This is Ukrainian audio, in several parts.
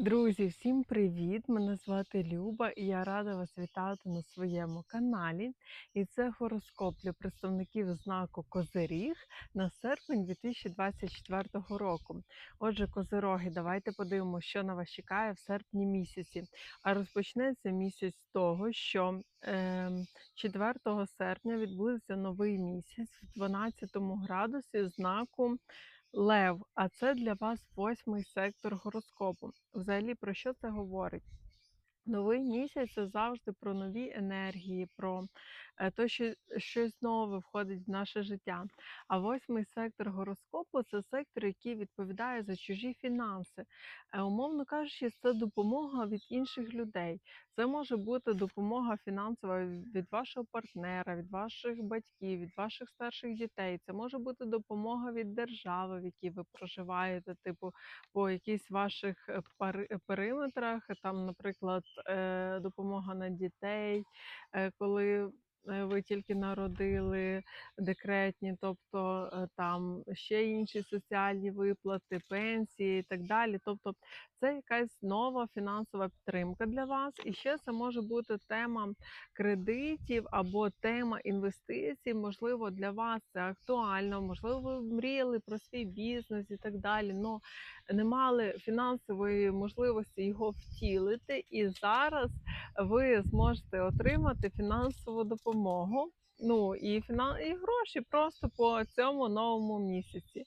Друзі, всім привіт! Мене звати Люба і я рада вас вітати на своєму каналі. І це гороскоп для представників знаку Козиріг на серпень 2024 року. Отже, козироги, давайте подивимося, що на вас чекає в серпні місяці. А розпочнеться місяць з того, що е, 4 серпня відбудеться новий місяць в 12 градусі знаку. Лев, а це для вас восьмий сектор гороскопу. Взагалі, про що це говорить? Новий місяць це завжди про нові енергії, про е, те, що щось нове входить в наше життя. А восьмий сектор гороскопу це сектор, який відповідає за чужі фінанси. Е, Умовно кажучи, це допомога від інших людей. Це може бути допомога фінансова від вашого партнера, від ваших батьків, від ваших старших дітей. Це може бути допомога від держави, в якій ви проживаєте, типу по якихось ваших е, периметрах, там, наприклад, допомога на дітей, коли ви тільки народили декретні, тобто е, там ще інші соціальні виплати, пенсії і так далі. Тобто це якась нова фінансова підтримка для вас. І ще це може бути тема кредитів або тема інвестицій. Можливо, для вас це актуально, можливо, ви мріяли про свій бізнес і так далі. Но не мали фінансової можливості його втілити, і зараз ви зможете отримати фінансову допомогу. Ну і фінал і гроші просто по цьому новому місяці.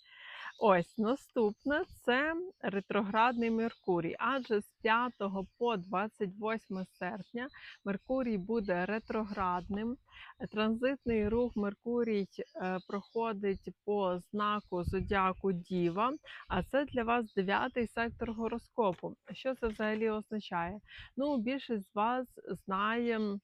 Ось наступне це ретроградний Меркурій. Адже з 5 по 28 серпня Меркурій буде ретроградним. Транзитний рух Меркурій е, проходить по знаку зодіаку Діва, а це для вас дев'ятий сектор гороскопу. Що це взагалі означає? Ну, більшість з вас знає.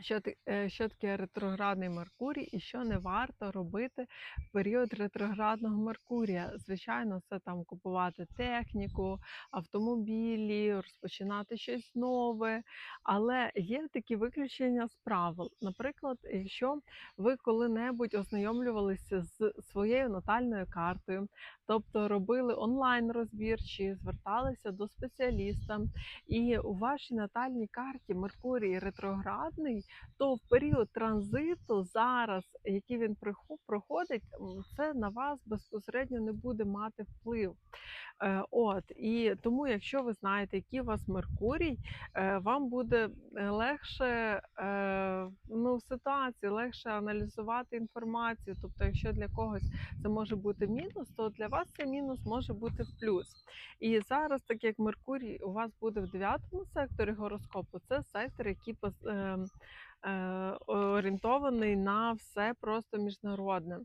Що, е, що таке ретроградний Меркурій і що не варто робити в період ретроградного Меркурія? Звичайно, це там купувати техніку, автомобілі, розпочинати щось нове. Але є такі виключення з правил. Наприклад, якщо ви коли-небудь ознайомлювалися з своєю натальною картою, тобто робили онлайн розбір чи зверталися до спеціаліста, і у вашій натальній карті Меркурій ретроградний, то в період транзиту зараз, який він проходить, це на вас безпосередньо не буде мати вплив. Е, От і тому, якщо ви знаєте, який у вас Меркурій, е, вам буде легше е, ну, ситуації, легше аналізувати інформацію. Тобто, якщо для когось це може бути мінус, то для вас цей мінус може бути в плюс. І зараз, так як Меркурій у вас буде в дев'ятому секторі гороскопу, це сектор, який пос- е, е, орієнтований на все просто міжнародне.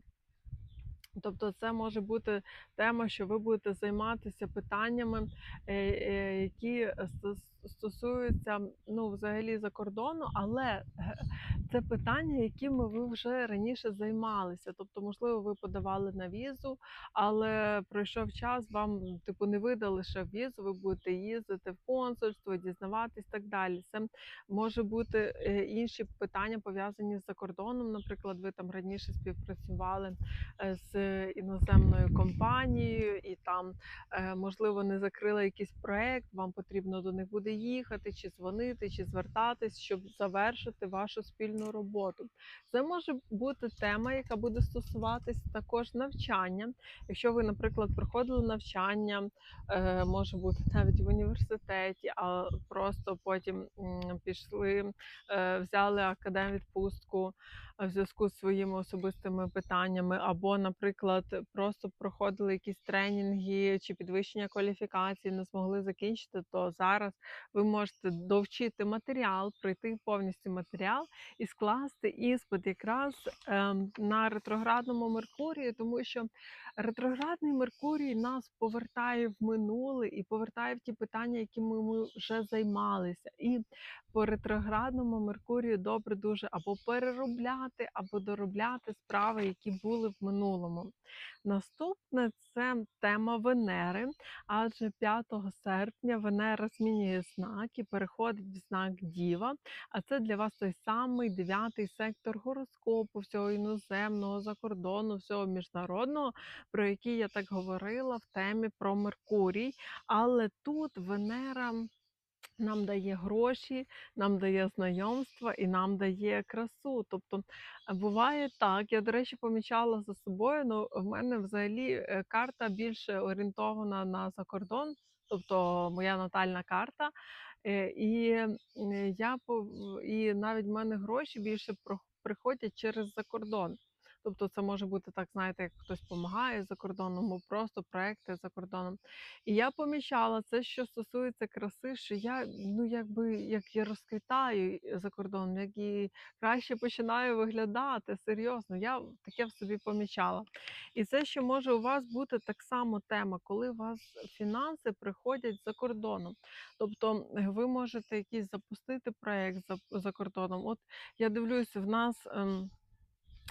Тобто це може бути тема, що ви будете займатися питаннями, е, е, які стосуються ну, взагалі за кордону, але е, це питання, якими ви вже раніше займалися. Тобто, можливо, ви подавали на візу, але пройшов час, вам типу не видали ще візу, ви будете їздити в консульство, дізнаватись і так далі. Це може бути інші питання пов'язані з закордоном. Наприклад, ви там раніше співпрацювали з іноземною компанією, і там е, можливо не закрили якийсь проект. Вам потрібно до них буде їхати, чи дзвонити, чи звертатись, щоб завершити вашу спільну роботу. Це може бути тема, яка буде стосуватись також навчання. Якщо ви, наприклад, проходили навчання, е, може бути навіть в університеті, а просто потім пішли, е, взяли академ-відпустку е, в зв'язку з своїми особистими питаннями, або, наприклад, просто проходили якісь тренінги чи підвищення кваліфікації, не змогли закінчити, то зараз ви можете довчити матеріал, пройти повністю матеріал і скласти іспит якраз ем, на ретроградному Меркурії, тому що ретроградний Меркурій нас повертає в минуле і повертає в ті питання, якими ми вже займалися. І по ретроградному Меркурію добре дуже або переробляти починати або доробляти справи, які були в минулому. Наступне це тема Венери, адже 5 серпня Венера змінює знак і переходить в знак Діва. А це для вас той самий дев'ятий сектор гороскопу, всього іноземного, закордонного, всього міжнародного, про який я так говорила в темі про Меркурій. Але тут Венера. Нам дає гроші, нам дає знайомства і нам дає красу. Тобто е, буває так. Я, до речі, помічала за собою. Ну, в мене взагалі е, карта більше орієнтована на закордон, тобто моя натальна карта. Е, І я і навіть в мене гроші більше приходять через закордон. Тобто це може бути так, знаєте, як хтось допомагає за кордоном, або просто проекти за кордоном. І я помічала це, що стосується краси, що я ну якби як я розквітаю е, за кордоном, як і краще починаю виглядати серйозно. Я таке в собі помічала. І це ще може у вас бути так само тема, коли у вас фінанси приходять за кордоном. Тобто е, ви можете якийсь запустити проект за, за кордоном. От я дивлюся, в нас. Ем,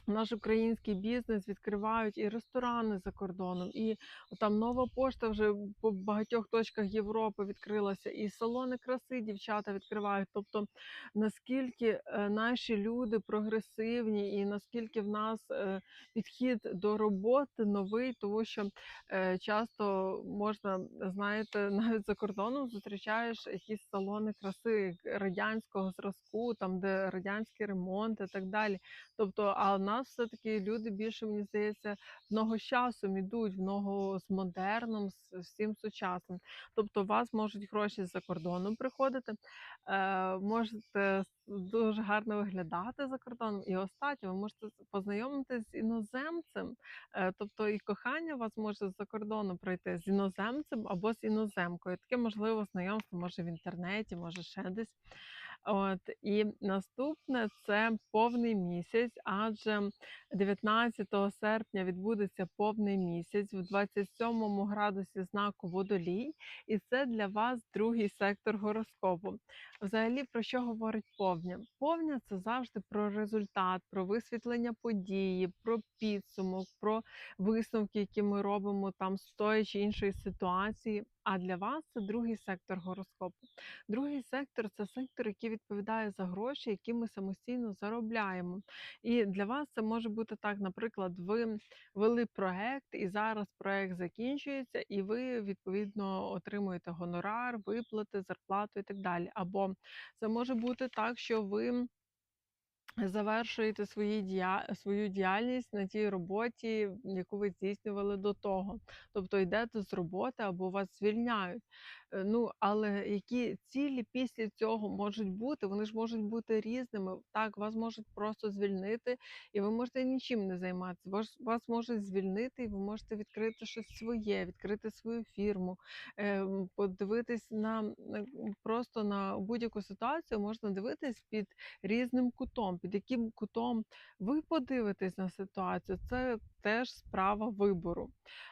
наш український бізнес відкривають і ресторани за кордоном, і там нова пошта вже по багатьох точках Європи відкрилася, і салони краси дівчата відкривають. Тобто наскільки е, наші люди прогресивні, і наскільки в нас е, підхід до роботи новий, тому що е, часто можна, знаєте, навіть за кордоном зустрічаєш якісь салони краси радянського зразку, там де радянський ремонт і так далі. Тобто, а нас все-таки люди більше, мені здається, в ногу з часом в ногу з модерном, з всім сучасним. Тобто, у вас можуть гроші з-за кордону приходити, е, можете дуже гарно виглядати за кордоном. І останнє, ви можете познайомитись з іноземцем, е, тобто і кохання вас може з-за кордону пройти з іноземцем або з іноземкою. Таке можливо знайомство може в інтернеті, може ще десь. От і наступне це повний місяць, адже 19 серпня відбудеться повний місяць в 27 градусі знаку водолій, і це для вас другий сектор гороскопу. Взагалі, про що говорить повня? Повня це завжди про результат, про висвітлення події, про підсумок, про висновки, які ми робимо там з тої чи іншої ситуації. А для вас це другий сектор гороскопу. Другий сектор це сектор, який відповідає за гроші, які ми самостійно заробляємо. І для вас це може бути так, наприклад, ви вели проект, і зараз проект закінчується, і ви відповідно отримуєте гонорар, виплати, зарплату і так далі. Або це може бути так, що ви завершуєте свої дія... свою діяльність на тій роботі, яку ви здійснювали до того. Тобто йдете з роботи або вас звільняють. Е, Ну, але які цілі після цього можуть бути, вони ж можуть бути різними. Так, вас можуть просто звільнити, і ви можете нічим не займатися. Вас, вас можуть звільнити, і ви можете відкрити щось своє, відкрити свою фірму, е, подивитись на на- просто на будь-яку ситуацію можна дивитись під різним кутом, під яким кутом ви подивитесь на ситуацію, це теж справа вибору.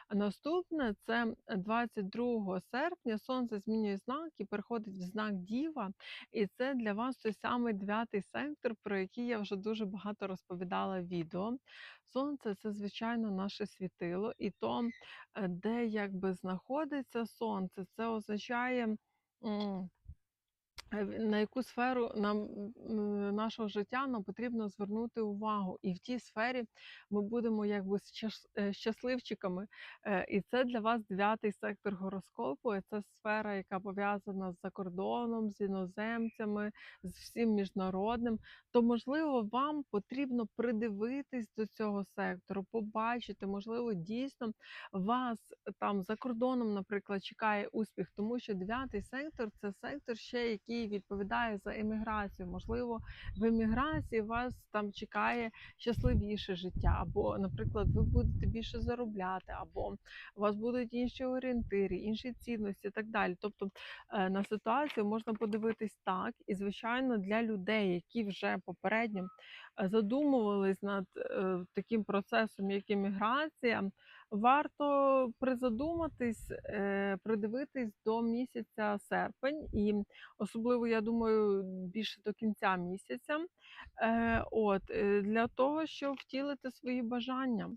А Наступне це 22 серпня. Сонце змінює знак і переходить в знак Діва. І це для вас той самий дев'ятий сектор, про який я вже дуже багато розповідала в відео. Сонце це, звичайно, наше світило, і то, е, де якби знаходиться сонце, це означає. Е, на яку сферу нам нашого життя нам потрібно звернути увагу, і в тій сфері ми будемо якби е, щасливчиками. Е, І це для вас дев'ятий сектор гороскопу. і Це сфера, яка пов'язана з закордоном, з іноземцями, з всім міжнародним. То можливо вам потрібно придивитись до цього сектору, побачити, можливо, дійсно вас там за кордоном, наприклад, чекає успіх, тому що дев'ятий сектор це сектор ще, який відповідає за еміграцію. Можливо, в еміграції вас там чекає щасливіше життя, або, наприклад, ви будете більше заробляти, або у вас будуть інші орієнтири, інші цінності і так далі. Тобто е, на ситуацію можна подивитись так, і звичайно, для людей, які вже попередньо задумувались над е, таким процесом, як імміграція, варто призадуматись, е, придивитись до місяця серпень, і особливо, я думаю, більше до кінця місяця, е, от, для того, щоб втілити свої бажання.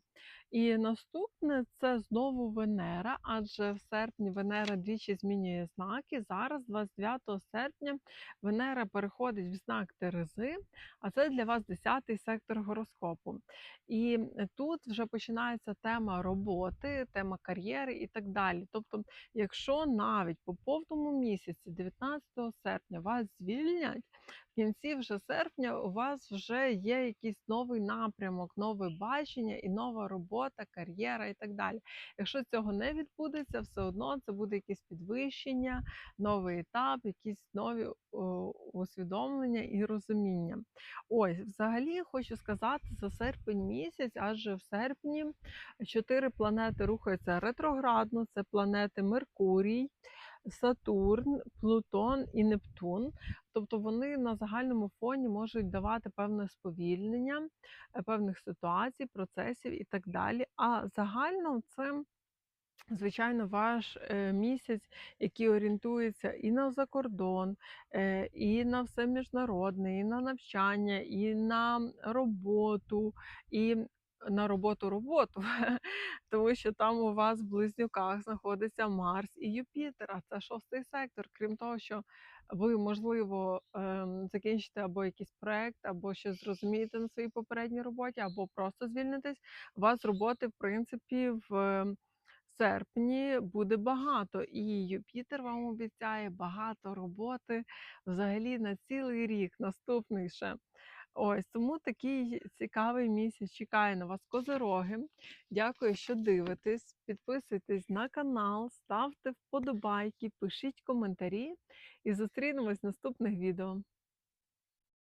І наступне це знову Венера, адже в серпні Венера двічі змінює знаки. Зараз, 29 серпня, Венера переходить в знак Терези, а це для вас 10-й сектор гороскопу. І тут вже починається тема роботи, тема кар'єри і так далі. Тобто, якщо навіть по повному місяці, 19 серпня, вас звільнять, в кінці вже серпня у вас вже є якийсь новий напрямок, нове бачення і нова робота, кар'єра і так далі. Якщо цього не відбудеться, все одно це буде якесь підвищення, новий етап, якісь нові усвідомлення і розуміння. Ось, взагалі, хочу сказати за серпень місяць, адже в серпні чотири планети рухаються ретроградно. Це планети Меркурій, Сатурн, Плутон і Нептун. Тобто вони на загальному фоні можуть давати певне сповільнення е, певних ситуацій, процесів і так далі. А загально це. Звичайно, ваш е, місяць, який орієнтується і на закордон, е, і на все міжнародне, і на навчання, і на роботу, і на роботу роботу, тому що там у вас в близнюках знаходиться Марс і Юпітер, а це шостий сектор. Крім того, що ви, можливо, ем, закінчите або якийсь проект, або щось зрозумієте на своїй попередній роботі, або просто звільнитесь. У вас роботи, в принципі, в серпні буде багато, і Юпітер вам обіцяє багато роботи взагалі на цілий рік, наступний ще. Ось тому такий цікавий місяць чекає на вас козороги. Дякую, що дивитесь. Підписуйтесь на канал, ставте вподобайки, пишіть коментарі і зустрінемось в наступних відео.